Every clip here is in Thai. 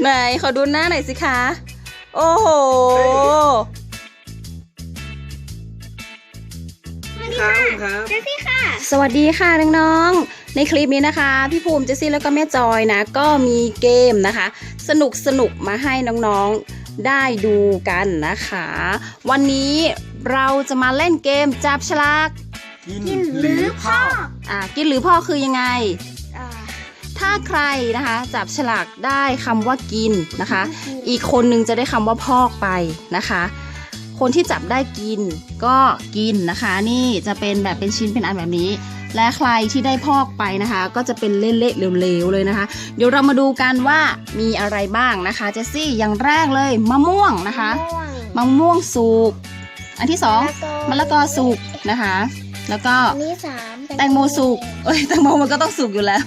ไหนขอดูหน้าหน่อยสิคะ โอ้โห ครับครับเจสซี่ค่ะ สวัสดีค่ะน้องๆ ในคลิปนี้นะคะ พี่ภูมิเจสซี่แล้วก็แม่จอยนะ ก็มีเกมนะคะ สนุกสนุกๆมาให้น้องๆได้ดูกันนะคะ วันนี้เราจะมาเล่นเกมจับฉลาก กินหรือพ่อ อ่ากินหรือพ่อคือยังไงอ่า ถ้าใครนะคะจับฉลากได้คำว่ากินนะคะ อีกคนนึงจะได้คำว่าพอกไปนะคะ คนที่จับได้กินก็กินนะคะ นี่จะเป็นแบบเป็นชิ้นเป็นอันแบบนี้ และใครที่ได้พอกไปนะคะ ก็จะเป็นเละๆเหลวๆเลยนะคะ เดี๋ยวเรามาดูกันว่ามีอะไรบ้างนะคะเจสซี่อย่างแรกเลยมะม่วงนะคะม่วงมะม่วงสุกอันที่สองมะละกอสุกนะคะ แล้วก็อันนี้สาม แตงโมสุกเอ้ยแตงโมมันก็ต้องสุกอยู่แล้ว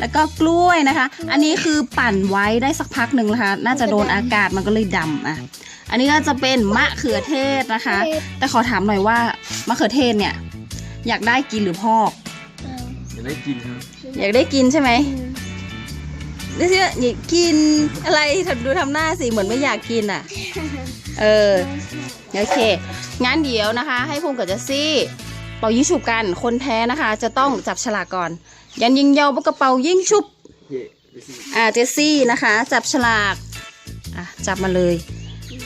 แล้วก็กล้วยนะคะ อันนี้คือปั่นไว้ได้สักพักหนึ่งนะคะ น่าจะโดนอากาศมันก็เลยดำอะ อันนี้ก็จะเป็นมะเขือเทศนะคะ แต่ขอถามหน่อยว่ามะเขือเทศเนี่ย อยากได้กินหรือพอก จะได้กินครับอยากได้กินใช่ไหมนี่สิอยากกินอะไรดูทำหน้าสิเหมือนไม่อยากกินอะ เออ โอเค งั้นเดี๋ยวนะคะ ให้ภูมิกับเจสซี่ เป่ายิงฉุบกัน คนแพ้นะคะ จะต้องจับฉลากก่อน ยันยิงเยาวปากกระเป๋ายิงฉุบเย่ไปสิอ่าเจสซี่นะคะ จับฉลากอะจับมาเลย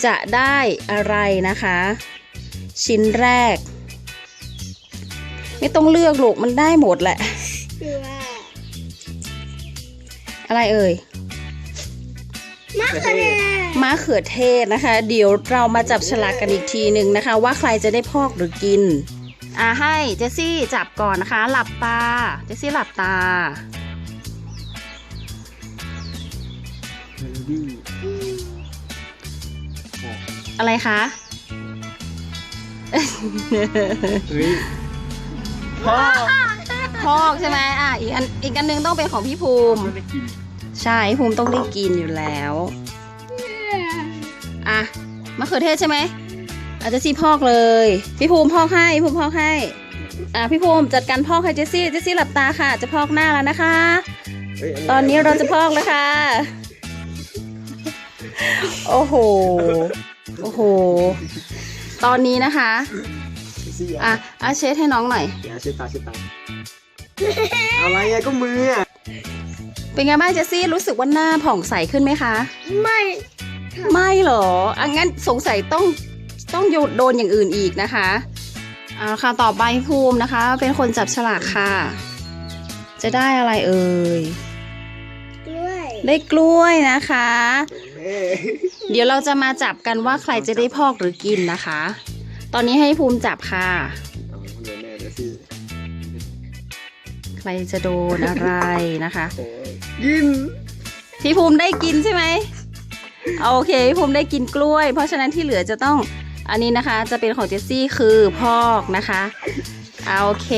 จะได้อะไรนะคะ ชิ้นแรก ไม่ต้องเลือกลูกมันได้หมดแหละ คือว่า อะไรเอ่ยมะเขือเทศมะเขือเทศนะคะ เดี๋ยวเรามาจับฉลากกันอีกทีหนึ่งนะคะ ว่าใครจะได้พอกหรือกิน อ่าให้เจสซี่จับก่อนนะคะ หลับตา เจสซี่หลับตาเฮลดี้อะไรคะเฮ้ยพอกพอกใช่ไหมอะอีกอันอีกอันหนึงต้องเป็นของพี่ภูมิ ไม่ได้กินใช่พี่ภูมิต้องได้กินอยู่แล้ว อะมะเขือเทศใช่ไหม อาจจะซี่พอกเลย พี่ภูมิพอกให้พี่ภูมิพอกให้ อะพี่ภูมิจัดการพอกให้เจสซี่เจสซี่หลับตาค่ะ จะพอกหน้าแล้วนะคะเฮ้ยตอนนี้เราจะพอกแล้วค่ะ โอ้โห โอ้โห ตอนนี้นะคะซี่อะอาเช็ดให้น้องหน่อยอย่าเช็ดตาเช็ดตาอะไรอะก็มืออะเป็นไงบ้างเจสซี่รู้สึกว่าหน้าผ่องใสขึ้นไหมคะ ไม่ ไม่เหรออะงั้นสงสัยต้อง ต้องโยนโดนอย่างอื่นอีกนะคะเอาค่ะต่อไปภูมินะคะ เป็นคนจับฉลากค่ะ จะได้อะไรเอ่ยกล้วยได้กล้วยนะคะเอ้ยเดี๋ยวเราจะมาจับกันว่าใครจะได้พอกหรือกินนะคะ ตอนนี้ให้ภูมิจับค่ะเอาเดี๋ยวแม่เดี๋ยวสิใครจะโดนอะไรนะคะโอ้ยกินพี่ภูมิได้กินใช่ไหมโอเคพี่ภูมิได้กินกล้วย เพราะฉะนั้นที่เหลือจะต้อง อันนี้นะคะจะเป็นของเจสซี่คือพอกนะคะเอาโอเค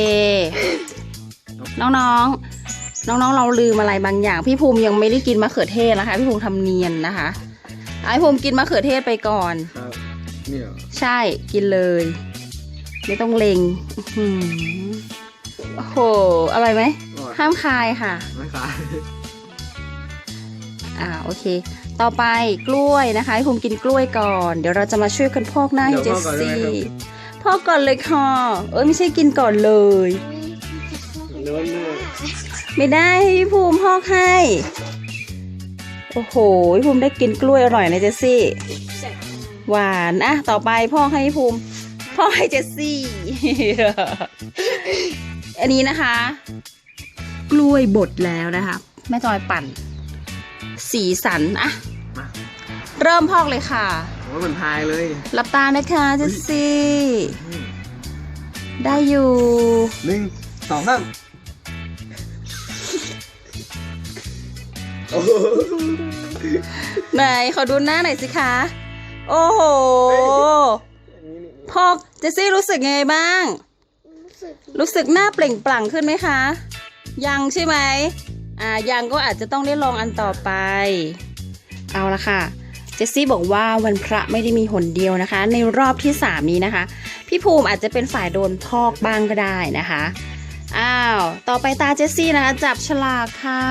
น้องๆ น้องๆ เราลืมอะไรบางอย่าง พี่ภูมิยังไม่ได้กินมะเขือเทศนะคะ พี่ภูมิทำเนียนนะคะเอาให้ภูมิกินมะเขือเทศไปก่อนครับเนี่ยเหรอใช่กินเลย ไม่ต้องเลงอื้อหือโอ้โหอร่อยไหมอร่อยห้ามคายค่ะไม่ขายอ่าโอเค ต่อไปกล้วยนะคะให้ภูมิกินกล้วยก่อน เดี๋ยวเราจะมาช่วยกันพอกหน้าให้เจสซี่พอกก่อนเลยค่ะ เอ้ยไม่ใช่กินก่อนเลยเนื้อเนื้อไม่ได้ให้พี่ภูมิพอกให้ โอ้โหพี่ภูมิได้กินกล้วยอร่อยนะเจสซี่ หวานอะต่อไปพอกให้พี่ภูมิพอกให้เจสซี่ อันนี้นะคะ กล้วยบดแล้วนะคะแม่จอยปั่น สีสันอะมาเริ่มพอกเลยค่ะ โอ้ยเหมือนพายเลยหลับตานะคะเจสซี่ ได้อยู่ หนึ่งสองสามโอ้โหไหนขอดูหน้าหน่อยสิคะ โอ้โหพอกเจสซี่รู้สึกยังไงบ้าง รู้สึก รู้สึกหน้าเปล่งปลั่งขึ้นไหมคะ ยังใช่ไหม อ่ายังก็อาจจะต้องได้ลองอันต่อไป เอาละค่ะ เจสซี่บอกว่าวันพระไม่ได้มีหนเดียวนะคะ ในรอบที่ 3 นี้นะคะ พี่ภูมิอาจจะเป็นฝ่ายโดนพอกบ้างก็ได้นะคะ อ้าว ต่อไปตาเจสซี่นะคะ จับฉลากค่ะ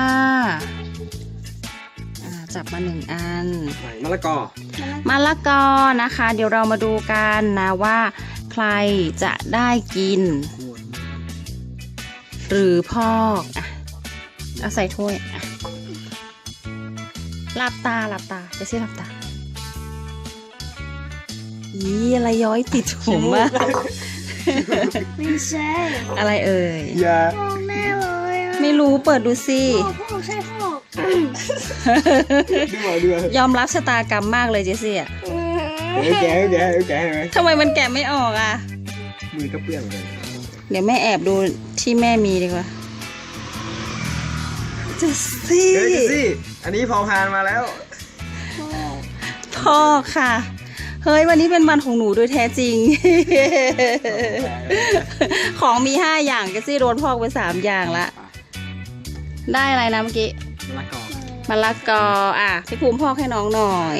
จับมาหนึ่งอันไหนมะละกอมะละกอนะคะ เดี๋ยวเรามาดูกันนะว่า ใครจะได้กิน หรือพอกอะ เอาใส่ถ้วยอะหลับตาหลับตาเจสซี่หลับตา อีอะไรย้อยติดผมอะไม่ใช่อะไรเอ่ยอย่าพ่อแม่เลยอะไม่รู้เปิดดูสิ พ่อพ่อใช่พ่อดูมาดูมายอมรับชะตากรรมมากเลยเจสซี่อะเฮ้ยแกะให้แกะให้แกะให้ไหมทำไมมันแกะไม่ออกอะ มือก็เปื้อนเลยเดี๋ยวแม่แอบดูที่แม่มีดีกว่าเจสซี่เฮ้ยเจสซี่อันนี้พอพานมาแล้ว พ่อค่ะ เฮ้ยวันนี้เป็นวันของหนูโดยแท้จริง ของมีห้าอย่างเจสซี่โดนพอกไปสามอย่างละ ได้อะไรนะเมื่อกี้มะละกอมะละกออะพี่ภูมิพอกให้น้องหน่อย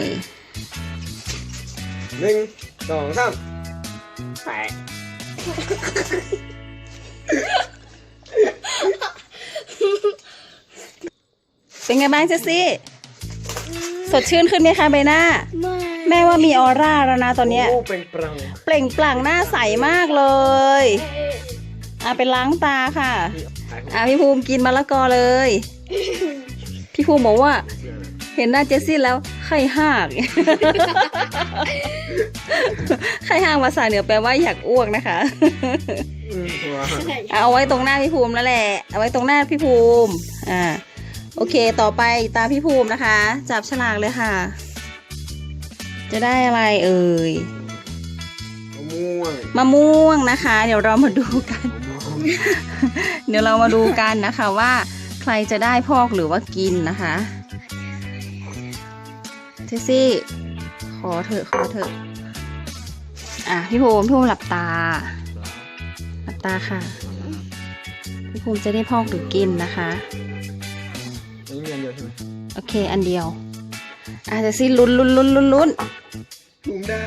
หนึ่งสองสามแปะ เป็นไงบ้างเจสซี่ สดชื่นขึ้นไหมคะใบหน้าไม่แม่ว่ามีออร่าแล้วนะตอนเนี้ย โอ้เป็นปรังเปล่งปลั่งหน้าใสมากเลยอะไปล้างตาค่ะ อะพี่ภูมิกินมะละกอเลย พี่ภูมิบอกว่า เห็นหน้าเจสซี่แล้วไข่หาก ไข่หากภาษาเหนือแปลว่าอยากอ้วกนะคะ อืมว้าวอะเอาไว้ตรงหน้าพี่ภูมิแล้วแหละ เอาไว้ตรงหน้าพี่ภูมิ อ่า โอเคต่อไปตามพี่ภูมินะคะ จับฉลากเลยค่ะ จะได้อะไรเอ่ยมะม่วงมะม่วงนะคะ เดี๋ยวเรามาดูกันมะม่วงเดี๋ยวเรามาดูกันนะคะว่า ใครจะได้พอกหรือว่ากินนะคะเทสซี่ ขอเถอะขอเถอะอะพี่ภูมิพี่ภูมิหลับตา หลับตาค่ะ พี่ภูมิจะได้พอกหรือกินนะคะ ใช่ไหมโอเค อันเดียวอะเทสซี่ลุ้นลุ้นลุ้นลุ้นลุ้นถุงได้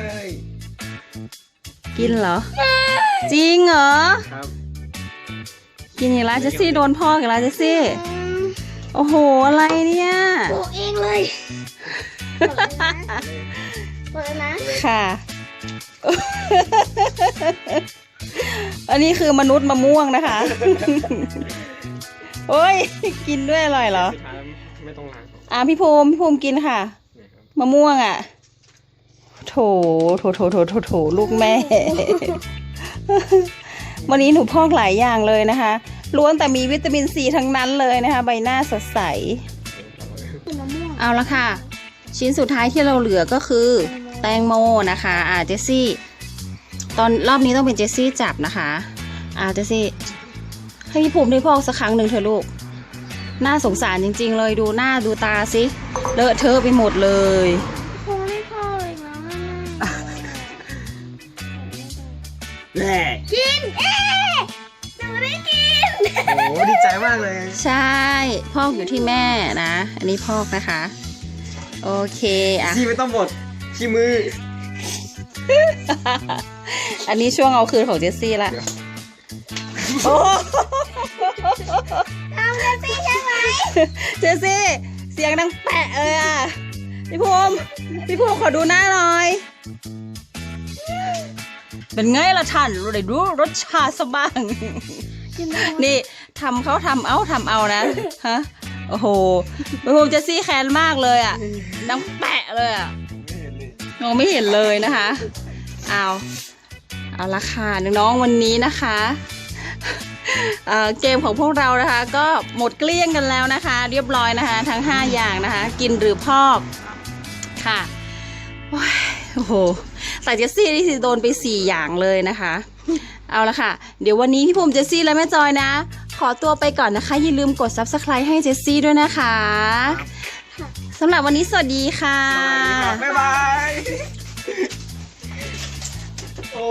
กินเหรอ จริงเหรอ ครับ กินอีกแล้วเจสซี่โดนพอกอีกแล้วเจสซี่ โอ้โห อะไรเนี่ยปลูกเองเลยเปิดนะค่ะ อันนี้คือมนุษย์มะม่วงนะคะ โอ้ย กินด้วยอร่อยเหรอสุดท้าย ไม่ต้องล้างอะพี่ภูมิพี่ภูมิกินค่ะ เนี่ยครับมะม่วงอะ โถ โถ โถ โถ โถ โถ ลูกแม่ วันนี้หนูพอกหลายอย่างเลยนะคะ ล้วนแต่มีวิตามินซีทั้งนั้นเลยนะคะ ใบหน้าสดใส เป็นมะม่วงเอาละค่ะ ชิ้นสุดท้ายที่เราเหลือก็คือ แตงโมนะคะอ่าเจสซี่ ตอนรอบนี้ต้องเป็นเจสซี่จับนะคะอ่าเจสซี่ ให้พี่ภูมิได้พอกสักครั้งหนึ่งเถอะลูก น่าสงสารจริง ๆ เลยดูหน้าดูตาสิเลอะเทอะไปหมดเลยพ่อไม่พ่อเลยนะแหละกิน เอ๊ะหนูได้กิน โอ้ดีใจมากเลย ใช่พอกอยู่ที่แม่นะ อันนี้พอกนะคะ โอเคอะที่ไม่ต้องบดที่มือ อันนี้ช่วงเอาคืนของเจสซี่ละเดี๋ยวโอ้ ทำกันสิใช่ไหมเจสซี่ เสียงดังแปะเลยอะ พี่ภูมิ พี่ภูมิขอดูหน้าหน่อย เป็นไงล่ะท่านรู้ได้ดูรสชาติสบ้างกินได้นี่ทำเขาทำเอาทำเอานะ ฮะ โอ้โห พี่ภูมิเจสซี่แค้นมากเลยอะ ดังแปะเลยอะมองไม่เห็นเลยนะคะ เอา เอาละค่ะน้องๆวันนี้นะคะ เกมของพวกเรานะคะ ก็หมดเกลี้ยงกันแล้วนะคะ เรียบร้อยนะคะ ทั้ง 5 อย่างนะคะ กินหรือพอกค่ะโอ้โหแต่เจสซี่นี่สิโดนไป 4 อย่างเลยนะคะ เอาละค่ะ เดี๋ยววันนี้พี่ภูมิเจสซี่และแม่จอยนะ ขอตัวไปก่อนนะคะ อย่าลืมกด subscribe ให้เจสซี่ด้วยนะคะสำหรับวันนี้สวัสดีค่ะบ๊ายบายโอ้